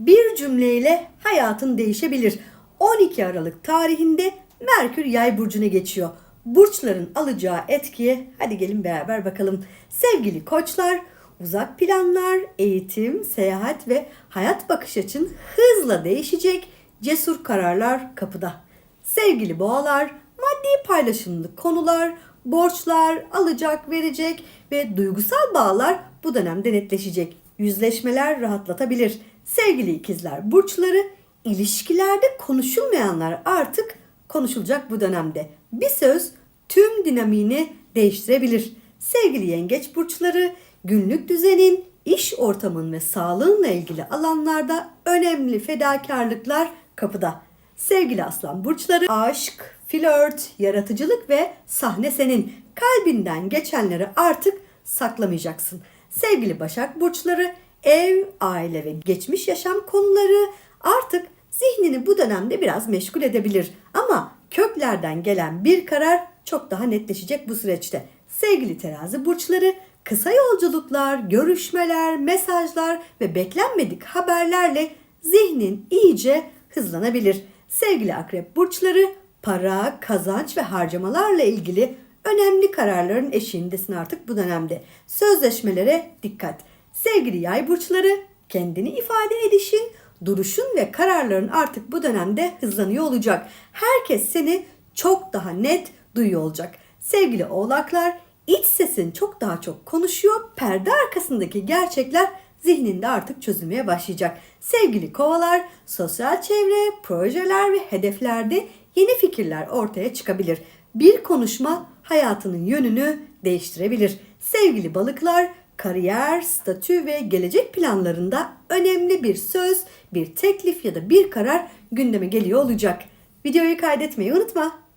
Bir cümleyle hayatın değişebilir. 12 Aralık tarihinde Merkür Yay burcuna geçiyor. Burçların alacağı etkiye hadi gelin beraber bakalım. Sevgili koçlar, uzak planlar, eğitim, seyahat ve hayat bakış açın hızla değişecek cesur kararlar kapıda. Sevgili boğalar, maddi paylaşımlı konular, borçlar, alacak, verecek ve duygusal bağlar bu dönemde netleşecek. Yüzleşmeler rahatlatabilir. Sevgili ikizler burçları, ilişkilerde konuşulmayanlar artık konuşulacak bu dönemde. Bir söz tüm dinamiğini değiştirebilir. Sevgili yengeç burçları, günlük düzenin, iş ortamın ve sağlığınla ilgili alanlarda önemli fedakarlıklar kapıda. Sevgili aslan burçları, aşk, flört, yaratıcılık ve sahne senin. Kalbinden geçenleri artık saklamayacaksın. Sevgili başak burçları, ev, aile ve geçmiş yaşam konuları artık zihnini bu dönemde biraz meşgul edebilir. Ama köklerden gelen bir karar çok daha netleşecek bu süreçte. Sevgili terazi burçları, kısa yolculuklar, görüşmeler, mesajlar ve beklenmedik haberlerle zihnin iyice hızlanabilir. Sevgili akrep burçları, para, kazanç ve harcamalarla ilgili önemli kararların eşiğindesin artık bu dönemde. Sözleşmelere dikkat. Sevgili yay burçları, kendini ifade edişin, duruşun ve kararların artık bu dönemde hızlanıyor olacak. Herkes seni çok daha net duyuyor olacak. Sevgili oğlaklar, iç sesin çok daha çok konuşuyor. Perde arkasındaki gerçekler zihninde artık çözülmeye başlayacak. Sevgili kovalar, sosyal çevre, projeler ve hedeflerde yeni fikirler ortaya çıkabilir. Bir konuşma hayatının yönünü değiştirebilir. Sevgili balıklar, kariyer, statü ve gelecek planlarında önemli bir söz, bir teklif ya da bir karar gündeme geliyor olacak. Videoyu kaydetmeyi unutma.